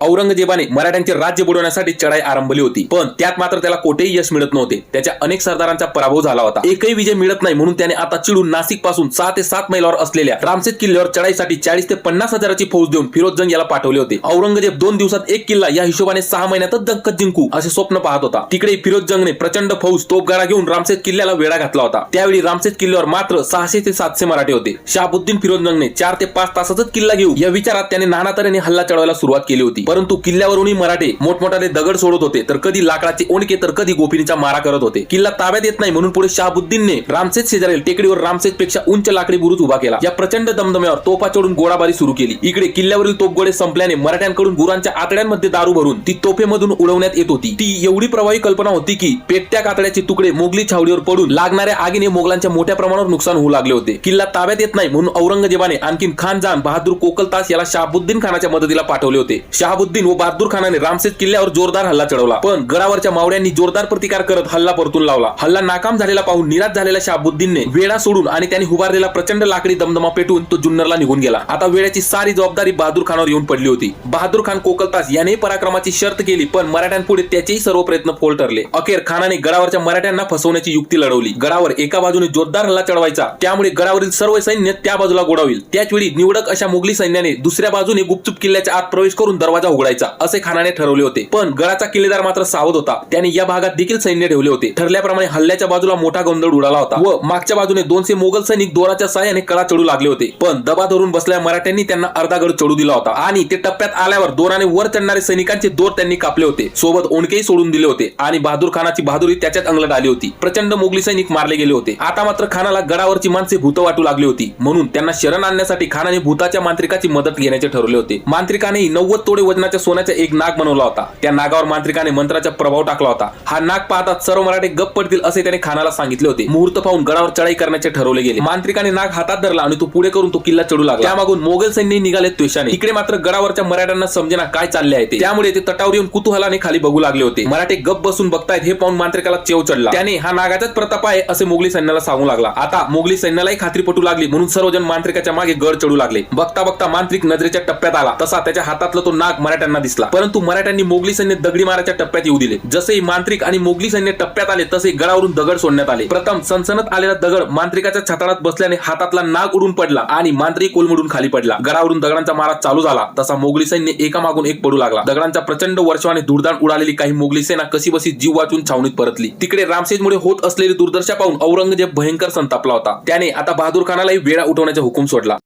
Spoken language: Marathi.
औरंगजेबाने मराठ्यांचे राज्य बुडवण्यासाठी चढाई आरंभली होती. पण त्यात मात्र त्याला कोठेही यश मिळत नव्हते. त्याच्या अनेक सरदारांचा पराभव झाला होता. एकही विजय मिळत नाही म्हणून त्याने आता चिडून नाशिकपासून सहा ते सात मैलावर असलेल्या रामसेत किल्ल्यावर चढाईसाठी चाळीस ते पन्नास हजाराची फौज देऊन फिरोज जंग याला पाठवले होते. औरंगजेब दोन दिवसात एक किल्ला या हिशोबाने सहा महिन्यातच दंकत जिंकू असे स्वप्न पाहत होता. तिकडे फिरोज जंगने प्रचंड फौज तोपगारा घेऊन रामसेत किल्ल्याला वेढा घातला होता. त्यावेळी रामसेत किल्ल्यावर मात्र सहाशे ते सातशे मराठे होते. शहाबुद्दीन फिरोज जंगने चार ते पाच तासातच किल्ला घेऊ या विचारात त्याने नाना तऱ्हेने हल्ला चढवायला सुरुवात केली होती. परंतु किल्ल्यावरूनही मराठे मोठमोठाले दगड सोडत होते. तर कधी लाकडाचे ओणके तर कधी गोपिनीचा मारा करत होते. किल्ला ताब्यात येत नाही म्हणून पुढे शहाबुद्दीनने रामसेत शेजारील टेकडीवर रामसेत पेक्षा उंच लाकडी बुरुज उभा केला. या प्रचंड दमदम्यावर तोफा चढून गोळाबारी सुरू केली. इकडे किल्ल्यावरील तोफगोळे संपल्याने मराठ्यांकडून गुरांच्या आतड्यांमध्ये दारू भरून ती तोफेमधून उडवण्यात येत होती. ती एवढी प्रभावी कल्पना होती की पेटत्या कातड्याचे तुकडे मोगली छावडीवर पडून लागणाऱ्या आगीने मोगलांच्या मोठ्या प्रमाणावर नुकसान होऊ लागले होते. किल्ला ताब्यात येत नाही म्हणून औरंगजेबाने आणखीन खान जान बहादूर कोकलतास याला शहाबुद्दीन खानाच्या मदतीला पाठवले होते. शहाबुद्दीन व बहादूर खानाने रामसेत किल्ल्यावर जोरदार हल्ला चढवला. पण गडावरच्या मावड्यांनी जोरदार प्रतिकार करत हल्ला परतून लावला. हल्ला नाकाम झालेला पाहून निराश झालेल्या शहाबुद्दीनने वेळा सोडून आणि त्यांनी उभारलेला प्रचंड लाकडी दमदमा पेटून तो जुन्नरला निघून गेला. आता वेळेची सारी जबाबदारी बहादूर खानावर येऊन पडली होती. बहादूर खान कोकलतास याने पराक्रमाची शर्त केली पण मराठ्यांपुढे त्याचेही सर्व प्रयत्न फोल ठरले. अखेर खानाने गडावरच्या मराठ्यांना फसवण्याची युक्ती लढवली. गडावर एका बाजूने जोरदार हल्ला चढवायचा त्यामुळे गडावरील सर्व सैन्य त्या बाजूला गोडावील. त्याच वेळी निवडक अशा मुघली सैन्याने दुसऱ्या बाजूने गुपचूप किल्ल्याच्या आत प्रवेश करून दरवाजा उघडायचा असे खानाने ठरवले होते. पण गडाचा किल्लेदार मात्र सावध होता. त्याने या भागात देखील सैन्य ठेवले होते. ठरल्याप्रमाणे हल्ल्याच्या बाजूला मोठा गोंधळ उडाला होता व मागच्या बाजूने दोनशे मोगल सैनिक दोराच्या सहाय्याने कडा चढू लागले होते. पण दबा धरून बसल्या मराठ्यांनी त्यांना अर्धा गड चढू दिला होता आणि ते टप्प्यात आल्यावर दोराने वर चढणारे सैनिकांचे दोर त्यांनी कापले होते. सोबत ओणकेही सोडून दिले होते आणि बहादूर खानाची बहादुरी त्याच्यात अंगलट आली होती. प्रचंड मोगली सैनिक मारले गेले होते. आता मात्र खानाला गडावरची माणसे भूत वाटू लागली होती. म्हणून त्यांना शरण आणण्यासाठी खानाने भूताच्या मांत्रिकाची मदत घेण्याचे ठरवले होते. मांत्रिकानेही नव्वद तोडे वजनाच्या सोन्याचा एक नाग बनवला होता. त्या नागावर मांत्रिकाने मंत्राचा प्रभाव टाकला होता. हा नाग पाहता सर्व मराठे गप्प पडतील असे त्याने खानाला सांगितले होते. मुहूर्त पाहून गडावर चढाई करण्याचे ठरवले गेले. मांत्रिकाने नाग हातात धरला आणि तो पुढे करून तो किल्ला चढू लागला. त्यामागून मोगल सैन्य निघाले त्वेषाने. इकडे मात्र गडावरच्या मराठ्यांना समजेना काय चालले आहे ते. त्यामुळे ते तटावर येऊन कुतूहलाने खाली बघू लागले होते. मराठे गप बसून बघतायत हे पाहून मांत्रिकाला चेव चढला. त्याने हा नागाचाच प्रताप आहे असे मोगली सैन्याला सांगू लागला. आता मोगली सैन्यालाही खात्री पटू लागली म्हणून सर्वजण मांत्रिकाच्या मागे गड चढू लागले. बघता बघता मांत्रिक नजरेच्या टप्प्यात आला. तसा त्याच्या हातातला तो नाग मराठ्यांना दिसला. परंतु मराठ्यांनी मोगली सैन्य दगडी माराच्या टप्प्यात येऊ दिले. जसे मांत्रिक आणि मोगली सैन्य टप्प्यात आले तसे गडावरून दगड सोडण्यात आले. प्रथम सनसनत आलेला दगड मांत्रिकाच्या छताडात बसल्याने हातातला नाग उडून पडला आणि मांत्रिक कोलमडून खाली पडला. गडावरून दगडांचा मारा चालू झाला. तसा मोगली सैन्य एका मागून एक पडू लागला. दगडांचा प्रचंड वर्षाने दुर्दान उडालेली काही मोगली सेना कशी बसी जीव वाचून छावणीत परतली. तिकडे रामसेजमुळे होत असलेली दुर्दशा पाहून औरंगजेब भयंकर संतापला होता. त्याने आता बहादूर खानालाही वेळा उठवण्याचा हुकूम सोडला.